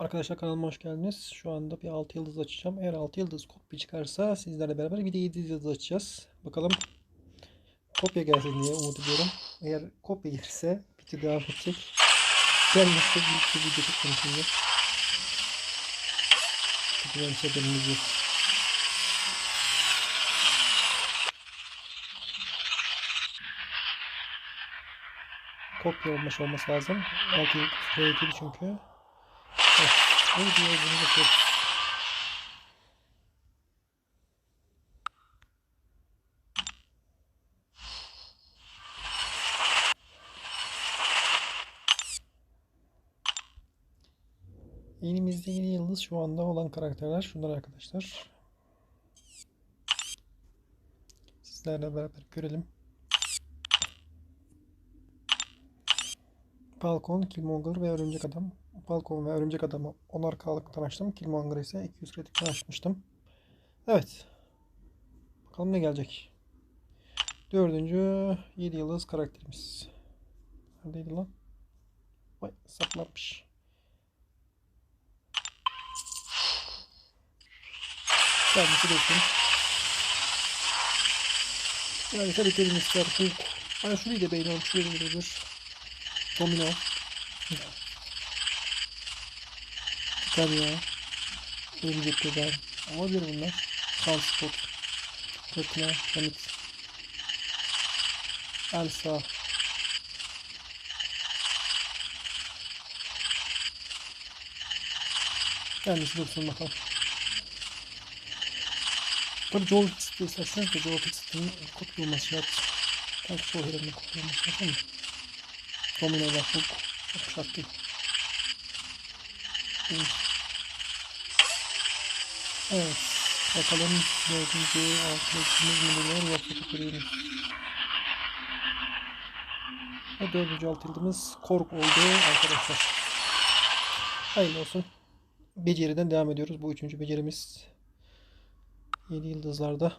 Arkadaşlar kanalıma hoş geldiniz. Şu anda bir 6 yıldız açacağım. Eğer 6 yıldız kopya çıkarsa sizlerle beraber bir de 7 yıldız açacağız. Bakalım kopya gelsin diye umut ediyorum. Eğer kopya gelirse biti devam edecek. Gelmezse bir bir video şimdi. Çekeceğim haberiniz yok. Kopya olmuş olması lazım. 6 yıldız çünkü. Ne. Elimizde yeni yıldız şu anda olan karakterler şunlar arkadaşlar. Sizlerle beraber görelim. Falcon, Killmonger ve Örümcek Adam. Falcon ve Örümcek Adam'ı 10'ar K'lıktan açtım. Killmonger ise 200 kritikten açmıştım. Evet. Bakalım ne gelecek. Dördüncü 7 yıldız karakterimiz. Neredeydi lan? Vay saplanmış. Kendisi bekleyin. Yani elimiz var. Hani şurayı da beğeniyorum. Şurayı da beğeniyorum. Domino. Çıkar ya. Örümcek kadar. Olabilir bunlar. Transport. Tekne. Panik. Elsa. Kendisi dursun bakalım. Tabii Joel Fixit'i isterseniz de Joel Fixit'in kopya olması şart. Belki çoğu herhalde kopya olması şart ama. Çok şart değil. Evet. Evet. Bakalım dördüncü altılıcımız mı geliyor yoksa tükürüyoruz. Ve dördüncü alt yıldımız kork oldu arkadaşlar. Hayırlı olsun. Beceriden devam ediyoruz. Bu üçüncü becerimiz 7 yıldızlarda.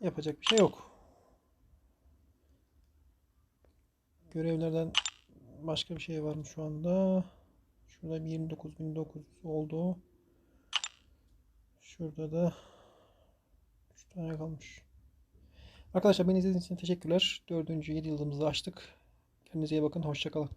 Yapacak bir şey yok. Görevlerden başka bir şey var mı şu anda? Şurada 29.900 oldu. Şurada da 3 tane kalmış. Arkadaşlar beni izlediğiniz için teşekkürler. Dördüncü 7 yıldızımızı açtık. Kendinize iyi bakın. Hoşçakalın.